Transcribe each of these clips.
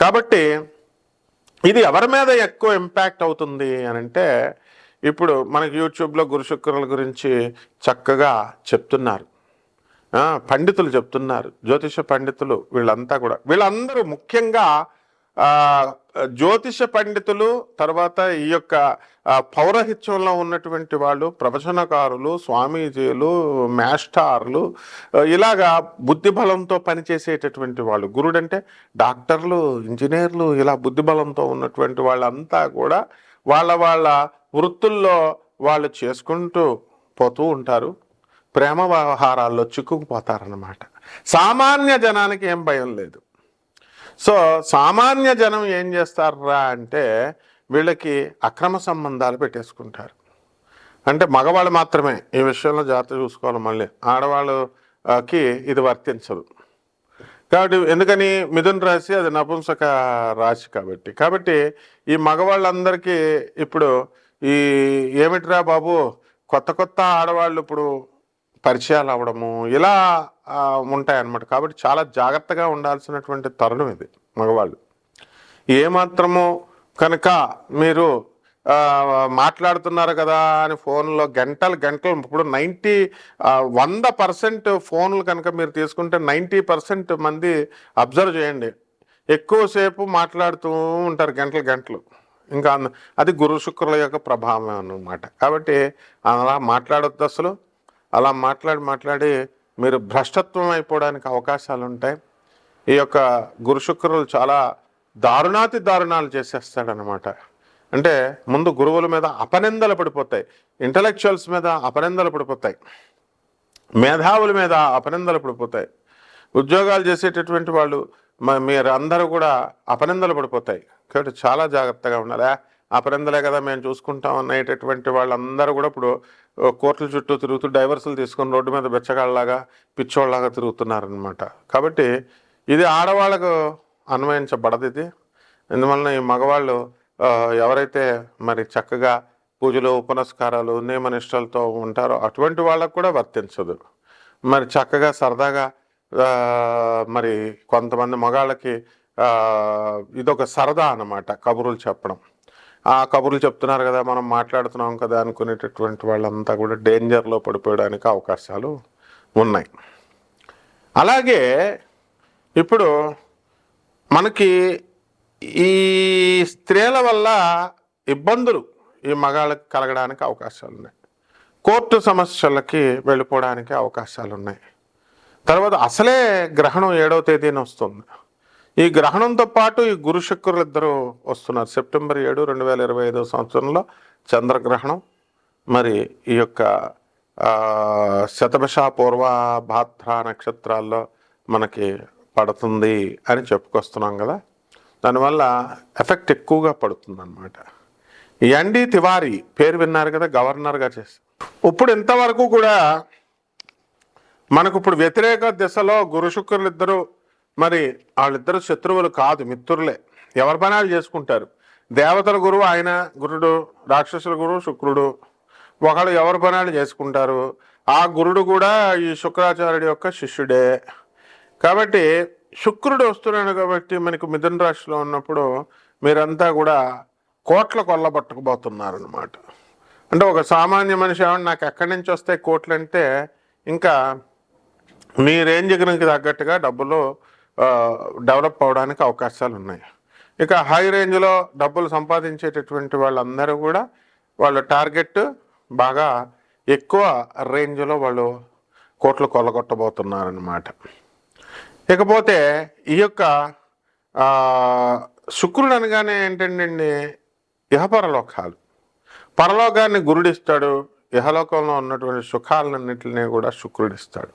కాబట్టి ఇది ఎవరి మీద ఎక్కువ ఇంపాక్ట్ అవుతుంది అని అంటే ఇప్పుడు మనకి యూట్యూబ్లో గురు శుక్రుల గురించి చక్కగా చెప్తున్నారు. పండితులు చెప్తున్నారు. జ్యోతిష పండితులు వీళ్ళంతా కూడా. వీళ్ళందరూ ముఖ్యంగా జ్యోతిష పండితులు తర్వాత ఈ యొక్క పౌరహిత్యంలో ఉన్నటువంటి వాళ్ళు ప్రవచనకారులు స్వామీజీలు మాస్టార్లు ఇలాగా బుద్ధిబలంతో పనిచేసేటటువంటి వాళ్ళు. గురుడంటే డాక్టర్లు ఇంజనీర్లు ఇలా బుద్ధిబలంతో ఉన్నటువంటి వాళ్ళంతా కూడా వాళ్ళ వాళ్ళ వృత్తుల్లో వాళ్ళు చేసుకుంటూ పోతూ ఉంటారు. ప్రేమ వ్యవహారాల్లో చిక్కుకుపోతారన్నమాట. సామాన్య జనానికి ఏం భయం లేదు. సో సామాన్య జనం ఏం చేస్తారా అంటే వీళ్ళకి అక్రమ సంబంధాలు పెట్టేసుకుంటారు. అంటే మగవాళ్ళు మాత్రమే ఈ విషయంలో జాగ్రత్త చూసుకోవాలి మళ్ళీ. ఆడవాళ్ళకి ఇది వర్తించదు. కాబట్టి ఎందుకని మిథున్ రాశి అది నపుంసక రాశి కాబట్టి. కాబట్టి ఈ మగవాళ్ళందరికీ ఇప్పుడు ఈ ఏమిటిరా బాబు కొత్త కొత్త ఆడవాళ్ళు ఇప్పుడు పరిచయాలు అవ్వడము ఇలా ఉంటాయన్నమాట. కాబట్టి చాలా జాగ్రత్తగా ఉండాల్సినటువంటి తరుణం ఇది మగవాళ్ళు. ఏమాత్రము కనుక మీరు మాట్లాడుతున్నారు కదా అని ఫోన్లో గంటలు గంటలు ఇప్పుడు నైంటీ వంద పర్సెంట్ ఫోన్లు కనుక మీరు తీసుకుంటే నైంటీ పర్సెంట్ మంది అబ్జర్వ్ చేయండి. ఎక్కువసేపు మాట్లాడుతూ ఉంటారు గంటలు గంటలు. ఇంకా అది గురు శుక్రుల యొక్క ప్రభావం అన్నమాట. కాబట్టి అలా మాట్లాడొద్దు అసలు. అలా మాట్లాడి మాట్లాడి మీరు భ్రష్టత్వం అయిపోవడానికి అవకాశాలు ఉంటాయి ఈ యొక్క గురు శుక్రులు చాలా దారుణాతి దారుణాలు చేసేస్తాడనమాట అంటే ముందు గురువుల మీద అపనిందలు పడిపోతాయి. ఇంటలెక్చువల్స్ మీద అపనిందలు పడిపోతాయి. మేధావుల మీద అపనిందలు పడిపోతాయి. ఉద్యోగాలు చేసేటటువంటి వాళ్ళు మీరందరూ మీరు అందరూ కూడా అపనిందలు పడిపోతాయి. కాబట్టి చాలా జాగ్రత్తగా ఉండాలి. "ఆ, కదా మేము చూసుకుంటాం అనేటటువంటి వాళ్ళందరూ కూడా ఇప్పుడు కోర్టుల చుట్టూ తిరుగుతూ డైవర్సులు తీసుకొని రోడ్డు మీద బెచ్చగాళ్ళలాగా పిచ్చోళ్ళలాగా తిరుగుతున్నారనమాట కాబట్టి ఇది ఆడవాళ్ళకు అన్వయించబడదు ఇది ఎందువలన ఈ మగవాళ్ళు ఎవరైతే మరి చక్కగా పూజలు ఉపనస్కారాలు నియమనిష్టలతో ఉంటారో అటువంటి వాళ్ళకు కూడా వర్తించదు. మరి చక్కగా సరదాగా మరి కొంతమంది మగాళ్ళకి ఇదొక సరదా అన్నమాట కబుర్లు చెప్పడం. ఆ కబుర్లు చెప్తున్నారు కదా మనం మాట్లాడుతున్నాం కదా అనుకునేటటువంటి వాళ్ళంతా కూడా డేంజర్లో పడిపోయడానికి అవకాశాలు ఉన్నాయి. అలాగే ఇప్పుడు మనకి ఈ స్త్రీల వల్ల ఇబ్బందులు ఈ మగాళ్ళకి కలగడానికి అవకాశాలు ఉన్నాయి. కోర్టు సమస్యలకి వెళ్ళిపోవడానికి అవకాశాలు ఉన్నాయి. తర్వాత అసలే గ్రహణం ఏడవ తేదీన వస్తుంది. ఈ గ్రహణంతో పాటు ఈ గురు శుక్రులు ఇద్దరు వస్తున్నారు. సెప్టెంబర్ ఏడు రెండు వేల ఇరవై ఐదో సంవత్సరంలో చంద్రగ్రహణం. మరి ఈ యొక్క ఆ, శతభిష పూర్వ భాద్ర నక్షత్రాల్లో మనకి పడుతుంది అని చెప్పుకొస్తున్నాం కదా. దానివల్ల ఎఫెక్ట్ ఎక్కువగా పడుతుంది అనమాట ఎండి తివారీ పేరు విన్నారు కదా గవర్నర్గా చేసి. ఇప్పుడు ఇంతవరకు కూడా మనకు ఇప్పుడు వ్యతిరేక దిశలో గురు శుక్రులు ఇద్దరు మరి వాళ్ళిద్దరు శత్రువులు కాదు మిత్రులే. ఎవరి పనాలు చేసుకుంటారు? దేవతల గురువు ఆయన గురుడు రాక్షసుల గురువు శుక్రుడు. ఒకళ్ళు ఎవరి పనాలు చేసుకుంటారు? ఆ గురుడు కూడా ఈ శుక్రాచార్యుడి యొక్క శిష్యుడే. కాబట్టి శుక్రుడు వస్తున్నాడు కాబట్టి మనకు మిథున రాశిలో ఉన్నప్పుడు మీరంతా కూడా కోట్ల కొల్లబట్టకపోతున్నారు అనమాట అంటే ఒక సామాన్య మనిషి ఏమన్నా నాకు ఎక్కడి నుంచి వస్తాయి కోట్లు అంటే ఇంకా మీ రేంజ్ రేంజ్కి తగ్గట్టుగా డబ్బులు డెవలప్ అవడానికి అవకాశాలు ఉన్నాయి. ఇక హై రేంజ్లో డబ్బులు సంపాదించేటటువంటి వాళ్ళందరూ కూడా వాళ్ళ టార్గెట్ బాగా ఎక్కువ రేంజ్లో వాళ్ళు కోట్లు కొల్లగొట్టబోతున్నారనమాట ఇకపోతే ఈ యొక్క శుక్రుడు అనగానే ఏంటండి ఇహపరలోకాలు. పరలోకాన్ని గురుడిస్తాడు ఇహలోకంలో ఉన్నటువంటి సుఖాలన్నింటినీ కూడా శుక్రుడిస్తాడు.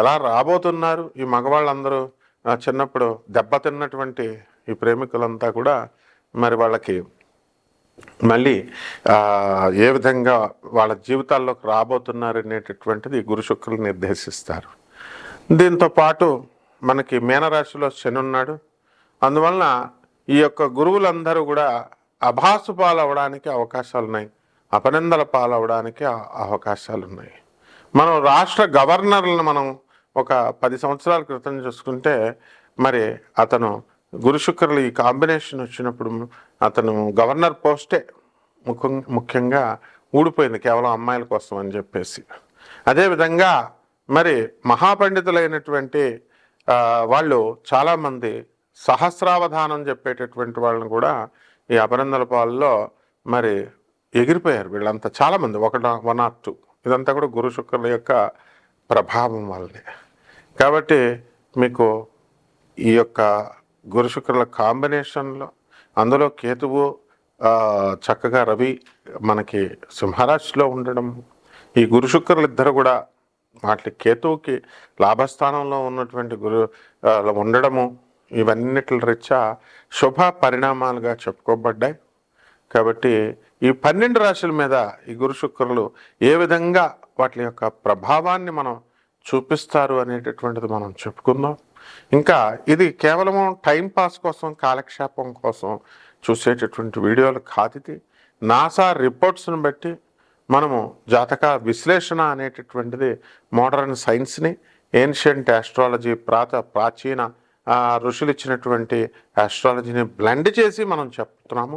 ఎలా రాబోతున్నారు ఈ మగవాళ్ళందరూ? చిన్నప్పుడు దెబ్బతిన్నటువంటి ఈ ప్రేమికులంతా కూడా మరి వాళ్ళకి మళ్ళీ ఏ విధంగా వాళ్ళ జీవితాల్లోకి రాబోతున్నారు అనేటటువంటిది గురు శుక్రులు నిర్దేశిస్తారు. దీంతో పాటు మనకి మీనరాశిలో శని ఉన్నాడు. అందువలన ఈ యొక్క గురువులందరూ కూడా అభాసు పాలవడానికి అవకాశాలు ఉన్నాయి అపనిందల పాలవడానికి అవకాశాలు ఉన్నాయి మనం రాష్ట్ర గవర్నర్లను మనం ఒక పది సంవత్సరాల క్రితం చూసుకుంటే మరి అతను గురు శుక్రులు ఈ కాంబినేషన్ వచ్చినప్పుడు అతను గవర్నర్ పోస్టే ముఖ్యం ముఖ్యంగా ఊడిపోయింది కేవలం అమ్మాయిల కోసం అని చెప్పేసి. అదేవిధంగా మరి మహాపండితులైనటువంటి వాళ్ళు చాలామంది సహస్రావధానం చెప్పేటటువంటి వాళ్ళని కూడా ఈ అపరందల పాలలో మరి ఎగిరిపోయారు వీళ్ళంతా చాలామంది ఒకట వన్ ఆర్ టూ. ఇదంతా కూడా గురు శుక్రుల యొక్క ప్రభావం వల్లనే. కాబట్టి మీకు ఈ యొక్క గురు శుక్రుల కాంబినేషన్లో అందులో కేతువు చక్కగా రవి మనకి సింహరాశిలో ఉండడం ఈ గురు శుక్రులు ఇద్దరు కూడా వాటి కేతువుకి లాభస్థానంలో ఉన్నటువంటి గురు ఉండడము ఇవన్నిటి రీత్యా శుభ పరిణామాలుగా చెప్పుకోబడ్డాయి. కాబట్టి ఈ పన్నెండు రాశుల మీద ఈ గురు శుక్రులు ఏ విధంగా వాటి యొక్క ప్రభావాన్ని మనం చూపిస్తారు అనేటటువంటిది మనం చెప్పుకుందాం. ఇంకా ఇది కేవలం టైం పాస్ కోసం కాలక్షేపం కోసం చూసేటటువంటి వీడియోలు కాదు నాసా రిపోర్ట్స్ని బట్టి మనము జాతక విశ్లేషణ అనేటటువంటిది మోడర్న్ సైన్స్ని ఏన్షియంట్ ఆస్ట్రాలజీ ప్రాత ప్రాచీన ఋషులు ఇచ్చినటువంటి ఆస్ట్రాలజీని బ్లెండ్ చేసి మనం చెప్తున్నాము.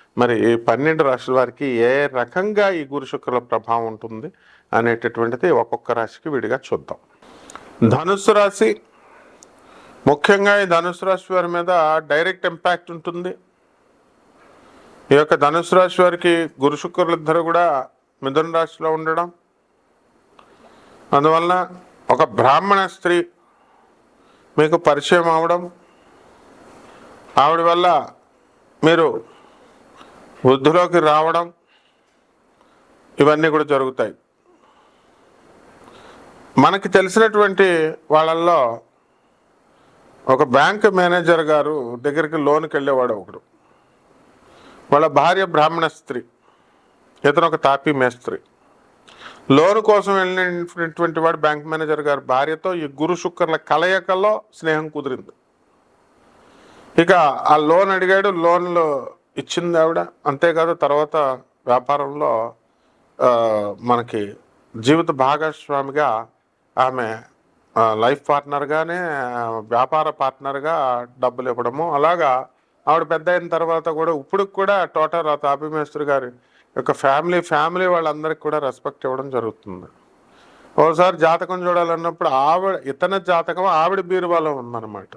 మరి ఈ పన్నెండు రాశుల వారికి ఏ రకంగా ఈ గురు శుక్రుల ప్రభావం ఉంటుంది అనేటటువంటిది ఒక్కొక్క రాశికి విడిగా చూద్దాం. ధనుసు రాశి ముఖ్యంగా ఈ ధనుసు రాశి వారి మీద డైరెక్ట్ ఇంపాక్ట్ ఉంటుంది. ఈ యొక్క ధనుసు రాశి వారికి గురు శుక్రులు ఇద్దరు కూడా మిథున రాశిలో ఉండడం. అందువలన ఒక బ్రాహ్మణ స్త్రీ మీకు పరిచయం అవడం. ఆవిడ వల్ల మీరు వృద్ధిలోకి రావడం ఇవన్నీ కూడా జరుగుతాయి. మనకి తెలిసినటువంటి వాళ్ళల్లో ఒక బ్యాంక్ మేనేజర్ గారు దగ్గరికి లోన్కి వెళ్ళేవాడు ఒకడు. వాళ్ళ భార్య బ్రాహ్మణ స్త్రీ ఇతను ఒక తాపీ మేస్త్రి. లోన్ కోసం వెళ్ళినటువంటి వాడు బ్యాంక్ మేనేజర్ గారి భార్యతో ఈ గురు శుక్రుల కలయికలో స్నేహం కుదిరింది. ఇక ఆ లోన్ అడిగాడు లోన్లు ఇచ్చింది ఆవిడ అంతేకాదు తర్వాత వ్యాపారంలో మనకి జీవిత భాగస్వామిగా ఆమె లైఫ్ పార్ట్నర్గానే వ్యాపార పార్ట్నర్గా డబ్బులు ఇవ్వడము. అలాగా ఆవిడ పెద్ద అయిన తర్వాత కూడా ఇప్పుడు కూడా టోటల్ ఆ తాపీ గారి యొక్క ఫ్యామిలీ ఫ్యామిలీ వాళ్ళందరికీ కూడా రెస్పెక్ట్ ఇవ్వడం జరుగుతుంది. ఒకసారి జాతకం చూడాలన్నప్పుడు ఆవిడ ఇతని జాతకం ఆవిడ బీరువాలో ఉందన్నమాట.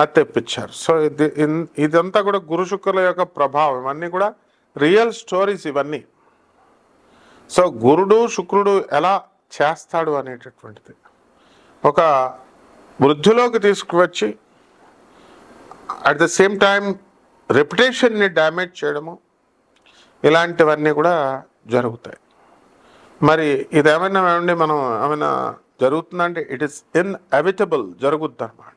అది తెప్పించారు. సో ఇది ఇన్- ఇదంతా కూడా గురు శుక్రుల యొక్క ప్రభావం. ఇవన్నీ కూడా రియల్ స్టోరీస్ ఇవన్నీ. సో గురుడు శుక్రుడు ఎలా చేస్తాడు అనేటటువంటిది. ఒక వృద్ధిలోకి తీసుకువచ్చి అట్ ద సేమ్ టైం రెప్యుటేషన్ని డ్యామేజ్ చేయడము ఇలాంటివన్నీ కూడా జరుగుతాయి. మరి ఇదేమైనా ఏమండి మనం ఏమైనా జరుగుతుందంటే ఇట్ ఇస్ ఇన్ అవిటబుల్ జరుగుద్ది అనమాట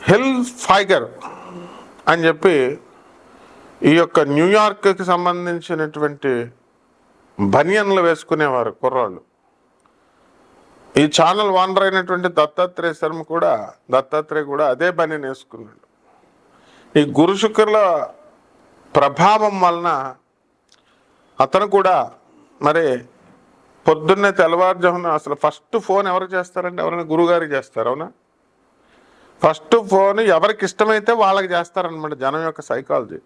హిల్ ఫైగర్ అని చెప్పి ఈ యొక్క న్యూయార్క్కి సంబంధించినటువంటి బనియన్లు వేసుకునేవారు కుర్రాళ్ళు. ఈ ఛానల్ ఓనర్ అయినటువంటి దత్తాత్రేయ శర్మ కూడా దత్తాత్రేయ కూడా అదే బనియన్ వేసుకున్నాడు. ఈ గురు శుక్రుల ప్రభావం వలన అతను కూడా మరి పొద్దున్నే తెల్లవారుజామున అసలు ఫస్ట్ ఫోన్ ఎవరు చేస్తారంటే ఎవరైనా గురుగారికి చేస్తారు అవునా? ఫస్ట్ ఫోన్ ఎవరికి ఇష్టమైతే వాళ్ళకి చేస్తారనమాట జనం యొక్క సైకాలజీ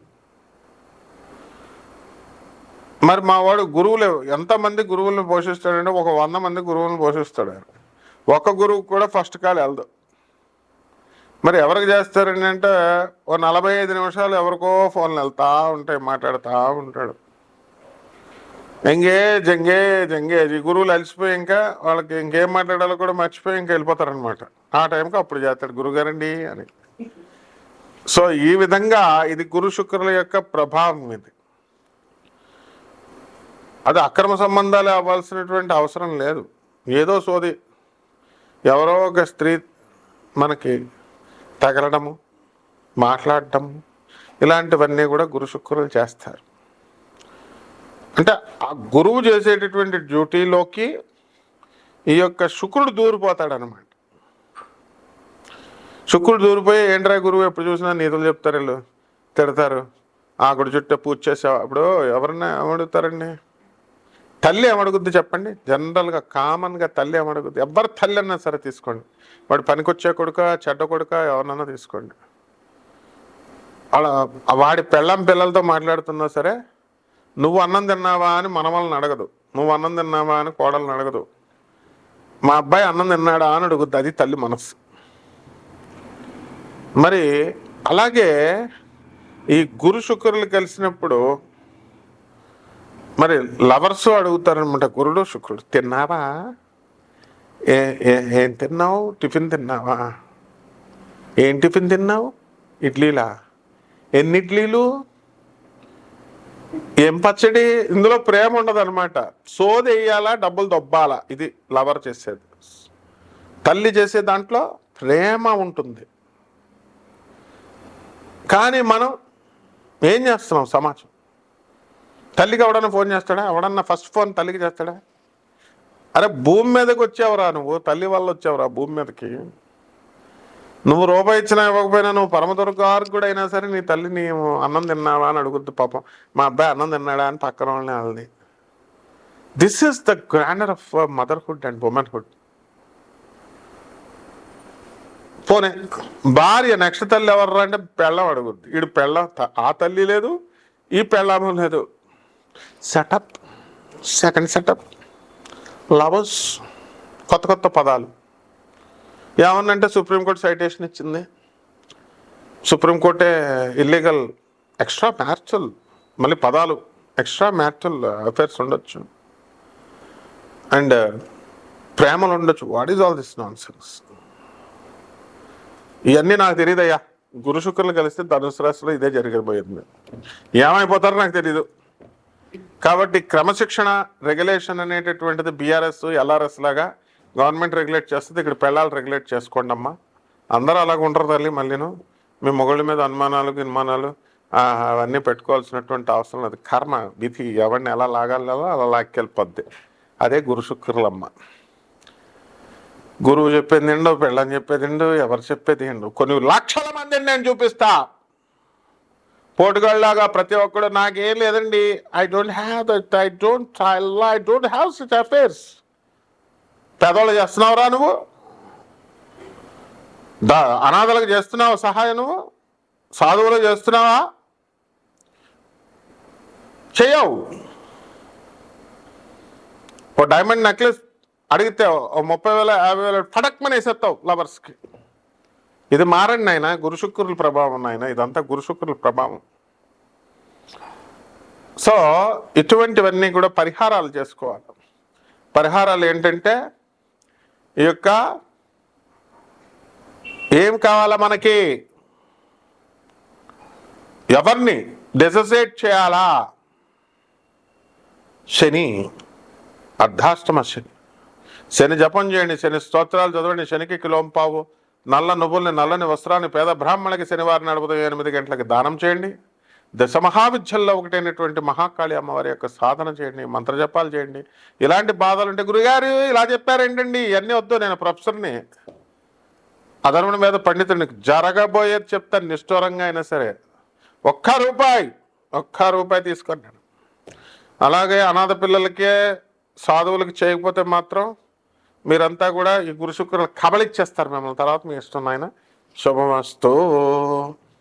మరి మా వాడు గురువులు ఎంతమంది గురువులను పోషిస్తాడంటే ఒక వంద మంది గురువులను పోషిస్తాడు ఆయన. ఒక గురువు కూడా ఫస్ట్ కాల్ వెళ్దు. మరి ఎవరికి చేస్తారండి అంటే ఓ నలభై ఐదు నిమిషాలు ఎవరికో ఫోన్లు వెళ్తా ఉంటాయి మాట్లాడుతూ ఉంటాడు. ఎంగేజ్ ఎంగేజ్ ఎంగేజ్ ఈ గురువులు అలసిపోయి ఇంకా వాళ్ళకి ఇంకేం మాట్లాడాలో కూడా మర్చిపోయి ఇంకా వెళ్ళిపోతారనమాట ఆ టైంకి అప్పుడు చేస్తాడు. గురుగారండి అని. సో ఈ విధంగా ఇది గురు శుక్రుల యొక్క ప్రభావం ఇది. అది అక్రమ సంబంధాలు అవ్వాల్సినటువంటి అవసరం లేదు. ఏదో సోది. ఎవరో ఒక స్త్రీ మనకి తగలడము మాట్లాడటము ఇలాంటివన్నీ కూడా గురు శుక్రులు చేస్తారు. అంటే ఆ గురువు చేసేటటువంటి డ్యూటీలోకి ఈ యొక్క శుక్రుడు దూరిపోతాడు అనమాట శుక్రుడు దూరిపోయి ఏంట్రా గురువు ఎప్పుడు చూసినా నీతులు చెప్తారు వీళ్ళు? తిడతారు. ఆకుడు చుట్టూ పూజ చేసావు అప్పుడు ఎవరన్నా ఏమడుగుతారండి? తల్లి ఏమడుగుద్ది చెప్పండి? జనరల్గా కామన్గా తల్లి ఏమడుగుద్ది? ఎవరు తల్లి అన్నా సరే తీసుకోండి. వాడు పనికొచ్చే కొడుక చెడ్డ కొడుక ఎవరినన్నా తీసుకోండి. అలా వాడి పెళ్ళం పిల్లలతో మాట్లాడుతున్నా సరే నువ్వు అన్నం తిన్నావా అని మనమల్ని అడగదు. నువ్వు అన్నం తిన్నావా అని కోడల్ని అడగదు. మా అబ్బాయి అన్నం తిన్నాడా అని అడుగుద్ది. అది తల్లి మనస్సు. మరి అలాగే ఈ గురు శుక్రులు కలిసినప్పుడు మరి లవర్స్ అడుగుతారనమాట గురుడు శుక్రుడు తిన్నావా? ఏ ఏ- ఏం తిన్నావు? టిఫిన్ తిన్నావా? ఏం టిఫిన్ తిన్నావు? ఇడ్లీలా? ఎన్ని ఇడ్లీలు? ఏం పచ్చడి? ఇందులో ప్రేమ ఉండదు అనమాట సోది వేయాలా డబ్బులు దొబ్బాలా? ఇది లవర్ చేసేది. తల్లి చేసే దాంట్లో ప్రేమ ఉంటుంది. కానీ మనం ఏం చేస్తున్నాం సమాజం? తల్లికి ఎవడన్నా ఫోన్ చేస్తాడా? ఎవడన్నా ఫస్ట్ ఫోన్ తల్లికి చేస్తాడా? అరే భూమి మీదకి వచ్చావురా నువ్వు? తల్లి వల్ల వచ్చావురా భూమి మీదకి? నువ్వు రూపాయి ఇచ్చినా ఇవ్వకపోయినా నువ్వు పరమ కూడా అయినా సరే నీ తల్లి నీ అన్నం తిన్నావా అని అడుగుద్ది పాపం. మా అబ్బాయి అన్నం తిన్నాడా? అని పక్కన వాళ్ళని వాళ్ళని this is the grandeur of motherhood and womanhood పోనే భార్య నెక్స్ట్ తల్లి ఎవర్రా అంటే పెళ్ళం అడుగుద్ది. ఈడు పెళ్ళం త- ఆ తల్లి లేదు ఈ పెళ్ళము లేదు. సెటప్ సెకండ్ సెటప్ లవర్స్ కొత్త కొత్త పదాలు. ఏమన్నంటే సుప్రీంకోర్టు సైటేషన్ ఇచ్చింది. సుప్రీంకోర్టే ఇల్లీగల్ ఎక్స్ట్రా మ్యారిటల్ మళ్ళీ పదాలు ఎక్స్ట్రా మ్యారిటల్ అఫైర్స్ ఉండొచ్చు. అండ్ uh, ప్రేమలు ఉండొచ్చు. What is all this nonsense ఇవన్నీ నాకు తెలియదయ్యా గురు శుక్రులు కలిస్తే ధనుసు రాశిలో ఇదే జరగబోయింది ఏమైపోతారో నాకు తెలీదు. కాబట్టి క్రమశిక్షణ రెగ్యులేషన్ అనేటటువంటిది బీఆర్ఎస్ ఎల్ఆర్ఎస్ లాగా గవర్నమెంట్ రెగ్యులేట్ చేస్తుంది ఇక్కడ పెళ్ళాలు రెగ్యులేట్ చేసుకోండి అమ్మా. అందరూ అలాగ ఉండరు తల్లి మళ్ళీను. మీ మొగుళ్ళ మీద అనుమానాలు గిన్మానాలు అవన్నీ పెట్టుకోవాల్సినటువంటి అవసరం లేదు. కర్మ విధి ఎవరిని ఎలా లాగాలో అలా లాక్కెళ్ళిపోద్ది. అదే గురు శుక్రులమ్మ. గురువు చెప్పేది ఏండో పెళ్ళని చెప్పేది ఏండు ఎవరు చెప్పేది ఏండు కొన్ని లక్షల మందిని నేను చూపిస్తా. పోటుగాళ్ళలాగా ప్రతి ఒక్కడు నాకేం లేదండి. I don't have that I don't I don't have such affairs పేదోళ్ళు చేస్తున్నావురా నువ్వు? దా అనాథలకు చేస్తున్నావు సహాయం నువ్వు? సాధువులు చేస్తున్నావా? చేయవు ఓ డైమండ్ నెక్లెస్ అడిగితే ఓ ముప్పై వేల యాభై వేల ఫడక్మని వేసేస్తావు లవర్స్కి ఇది మారండి నాయన గురుశుక్రుల ప్రభావం నాయన ఇదంతా గురుశుక్రుల ప్రభావం. సో ఇటువంటివన్నీ కూడా పరిహారాలు చేసుకోవాలి. పరిహారాలు ఏంటంటే ఈ యొక్క ఏం కావాలా మనకి? ఎవరిని డెససేట్ చేయాలా? శని అర్ధాష్టమ శని. శని జపం చేయండి శని స్తోత్రాలు చదవండి శనికి కిలోంపావు నల్ల నువ్వుల్ని నల్లని వస్త్రాన్ని పేద బ్రాహ్మణులకి శనివారం నడుపుతూ ఎనిమిది గంటలకి దానం చేయండి. దశ మహావిద్యల్లో ఒకటైనటువంటి మహాకాళి అమ్మవారి యొక్క సాధన చేయండి మంత్రజపాలు చేయండి. ఇలాంటి బాధలు ఉంటే గురుగారు ఇలా చెప్పారేంటండి? ఇవన్నీ వద్దు నేను ప్రొఫెసర్ని. అధర్ముని మీద పండితుడిని జరగబోయేది చెప్తాను నిష్ఠూరంగా అయినా సరే. ఒక్క రూపాయి ఒక్క రూపాయి తీసుకున్నాను అలాగే అనాథ పిల్లలకే సాధువులకి చేయకపోతే మాత్రం మీరంతా కూడా ఈ గురుశుక్రులు కబలిచ్చేస్తారు మిమ్మల్ని. తర్వాత మీ ఇష్టం ఆయన శుభమస్తూ.